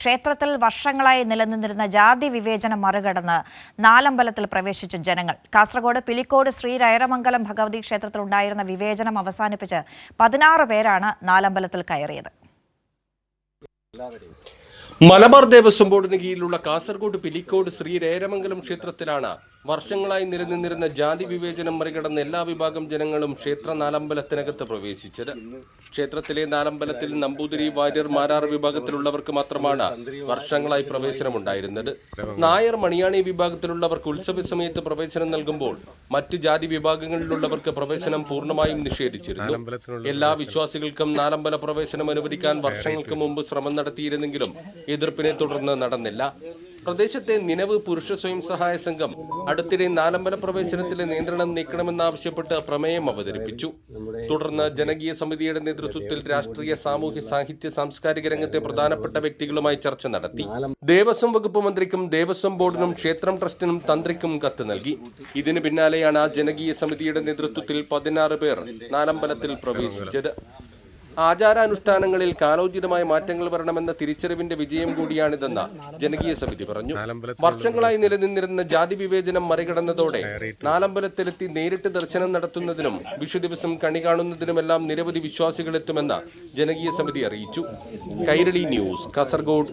ക്ഷേത്രത്തിൽ വർഷങ്ങളായി നിലനിന്നിരുന്ന ജാതി വിവേചനം മറികടന്ന് നാലമ്പലത്തിൽ പ്രവേശിച്ച ജനങ്ങൾ. കാസർഗോഡ് പിലിക്കോട് ശ്രീ രൈരമംഗലം ഭഗവതി ക്ഷേത്രത്തിൽ ഉണ്ടായിരുന്ന വിവേചനം അവസാനിപ്പിച്ച് പതിനാറ് പേരാണ് നാലമ്പലത്തിൽ കയറിയത്. മലബാർ ദേവസ്വം ബോർഡിന് കീഴിലുള്ള കാസർഗോഡ് പിലിക്കോട് ശ്രീ രേരമംഗലം ക്ഷേത്രത്തിലാണ് വർഷങ്ങളായി നിലനിന്നിരുന്ന ജാതി വിവേചനം മറികടന്ന് എല്ലാ വിഭാഗം ജനങ്ങളും ക്ഷേത്ര നാലമ്പലത്തിനകത്ത് പ്രവേശിച്ചത്. ക്ഷേത്രത്തിലെ നാലമ്പലത്തിൽ നമ്പൂതിരി വാര്യർ മാരാർ വിഭാഗത്തിലുള്ളവർക്ക് മാത്രമാണ് വർഷങ്ങളായി പ്രവേശനമുണ്ടായിരുന്നത്. നായർ മണിയാണി വിഭാഗത്തിലുള്ളവർക്ക് ഉത്സവ സമയത്ത് പ്രവേശനം നൽകുമ്പോൾ മറ്റ് ജാതി വിഭാഗങ്ങളിലുള്ളവർക്ക് പ്രവേശനം പൂർണമായും നിഷേധിച്ചിരുന്നു. എല്ലാ വിശ്വാസികൾക്കും നാലമ്പല പ്രവേശനം അനുവദിക്കാൻ വർഷങ്ങൾക്ക് മുമ്പ് ശ്രമം നടത്തിയിരുന്നെങ്കിലും എതിർപ്പിനെ തുടർന്ന് നടന്നില്ല. പ്രദേശത്തെ നിലവ് പുരുഷ സ്വയം സഹായ സംഘം അടുത്തിടെ നാലമ്പല പ്രവേശനത്തിലെ നിയന്ത്രണം നീക്കണമെന്നാവശ്യപ്പെട്ട് പ്രമേയം അവതരിപ്പിച്ചു. തുടർന്ന് ജനകീയ സമിതിയുടെ നേതൃത്വത്തിൽ രാഷ്ട്രീയ സാമൂഹ്യ സാഹിത്യ സാംസ്കാരിക രംഗത്തെ പ്രധാനപ്പെട്ട വ്യക്തികളുമായി ചർച്ച നടത്തി. ദേവസ്വം വകുപ്പ് മന്ത്രിക്കും ദേവസ്വം ബോർഡിനും ക്ഷേത്രം ട്രസ്റ്റിനും തന്ത്രിക്കും കത്ത് നൽകി. ഇതിന് പിന്നാലെയാണ് ജനകീയ സമിതിയുടെ നേതൃത്വത്തിൽ പതിനാറ് പേർ നാലമ്പലത്തിൽ പ്രവേശിച്ചത്. ആചാരാനുഷ്ഠാനങ്ങളിൽ കാലോചിതമായ മാറ്റങ്ങൾ വരണമെന്ന തിരിച്ചറിവിന്റെ വിജയം കൂടിയാണിതെന്ന് ജനകീയ സമിതി പറഞ്ഞു. വർഷങ്ങളായി നിലനിന്നിരുന്ന ജാതി വിവേചനം മറികടന്നതോടെ നാലമ്പലത്തിലെത്തി നേരിട്ട് ദർശനം നടത്തുന്നതിനും വിഷു ദിവസം കണി കാണുന്നതിനുമെല്ലാം നിരവധി വിശ്വാസികളെത്തുമെന്ന് ജനകീയ സമിതി അറിയിച്ചു. കൈരളി ന്യൂസ് കാസർഗോഡ്.